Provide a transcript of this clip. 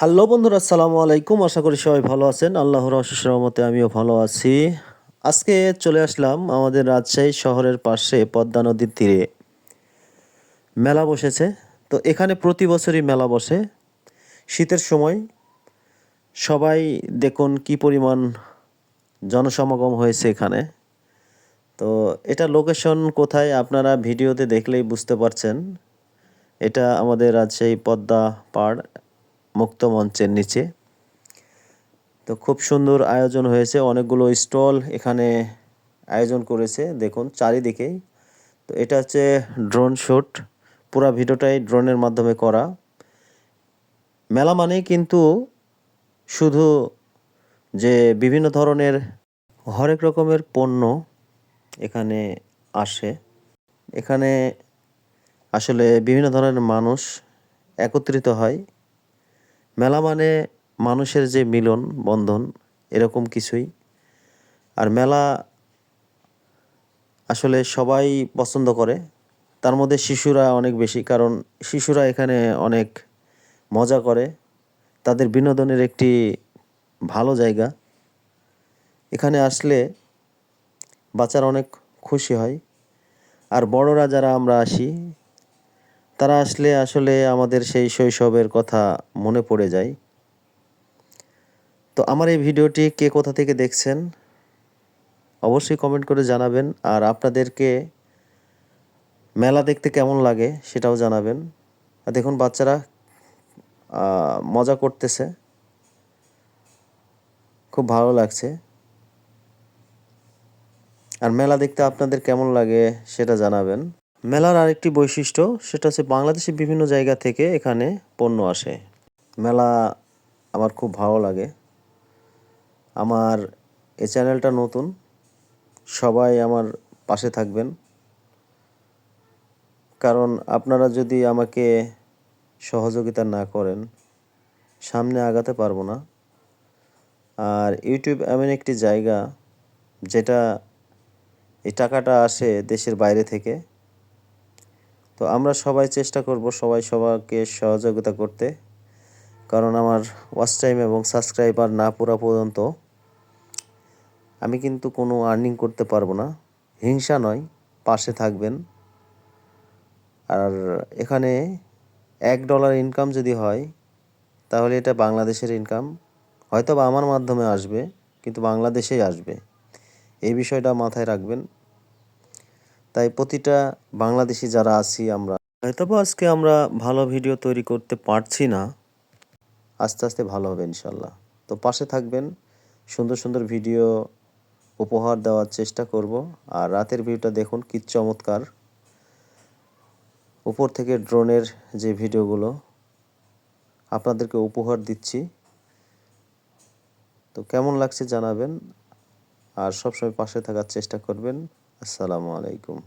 Hello বন্ধুরা, আসসালামু আলাইকুম। আশা করি সবাই ভালো আছেন। আল্লাহর অশেষ রহমতে আমিও ভালো আছি। আজকে চলে আসলাম আমাদের রাজশাহী শহরের পাশে পদ্মা নদীর তীরে। মেলা বসেছে। তো এখানে প্রতি বছরই মেলা বসে। শীতের সময় সবাই দেখুন কি পরিমাণ জনসমাগম হয়েছে এখানে। তো এটা লোকেশন কোথায় আপনারা ভিডিওতে দেখলেই বুঝতে পারছেন। এটা আমাদের রাজশাহী পদ্মা পাড়। মুক্ত মঞ্চের নিচে। তো খুব সুন্দর আয়োজন হয়েছে, অনেকগুলো স্টল এখানে আয়োজন করেছে, দেখুন চারিদিকেই। তো এটা হচ্ছে ড্রোন শ্যুট পুরা ভিডিওটাই ড্রোনের মাধ্যমে করা। মেলা মানেই কিন্তু শুধু যে বিভিন্ন ধরনের হরেক রকমের পণ্য এখানে আসে। এখানে আসলে বিভিন্ন ধরনের মানুষ একত্রিত হয়। মেলা মানে মানুষের যে মিলন, বন্ধন, এরকম কিছুই। আর মেলা আসলে সবাই পছন্দ করে। তার মধ্যে শিশুরা অনেক বেশি, কারণ শিশুরা এখানে অনেক মজা করে। তাদের বিনোদনের একটি ভালো জায়গা। এখানে আসলে বাচ্চারা অনেক খুশি হয়। আর বড়রা যারা আমরা আসি তারা আসলে আসলে আমাদের সেই শৈশবের কথা মনে পড়ে যায়। তো আমার এই ভিডিওটি কে কোথা থেকে দেখছেন, অবশ্যই কমেন্ট করে জানাবেন। আর আপনাদেরকে মেলা দেখতে কেমন লাগে সেটাও জানাবেন। আর দেখুন বাচ্চারা মজা করতেছে। খুব ভালো লাগছে। আর মেলা দেখতে আপনাদের কেমন লাগে সেটা জানাবেন। মেলার আরেকটি বৈশিষ্ট্য, সেটা হচ্ছে বাংলাদেশের বিভিন্ন জায়গা থেকে এখানে পণ্য আসে। মেলা আমার খুব ভালো লাগে। আমার এই চ্যানেলটা নতুন, সবাই আমার পাশে থাকবেন। কারণ আপনারা যদি আমাকে সহযোগিতা না করেন, সামনে আগাতে পারব না। আর ইউটিউব এমন একটি জায়গা, যেটা এই টাকাটা আসে দেশের বাইরে থেকে তো আমরা সবাই চেষ্টা করব সবাই সবাইকে সহযোগিতা করতে। কারণ আমার ওয়াচ টাইম এবং সাবস্ক্রাইবার না পুরা পর্যন্ত আমি কিন্তু কোনো আর্নিং করতে পারব না। হিংসা নয়, পাশে থাকবেন। আর এখানে এক ডলার ইনকাম যদি হয়, তাহলে এটা বাংলাদেশের ইনকাম হয়তো বা আমার মাধ্যমে আসবে, কিন্তু বাংলাদেশেই আসবে। এই বিষয়টা মাথায় রাখবেন। তাই প্রতিটা বাংলাদেশি যারা আছি আমরা, হয়তোবা আজকে আমরা ভালো ভিডিও তৈরি করতে পারছি না, আস্তে আস্তে ভালো হবে ইনশাল্লাহ। তো পাশে থাকবেন, সুন্দর সুন্দর ভিডিও উপহার দেওয়ার চেষ্টা করব, আর রাতের ভিউটা দেখুন কি চমৎকার। উপর থেকে ড্রোনের যে ভিডিওগুলো, আপনাদেরকে উপহার দিচ্ছি। তো কেমন লাগছে জানাবেন, আর সবসময় পাশে থাকার চেষ্টা করবেন। আসসালামু আলাইকুম।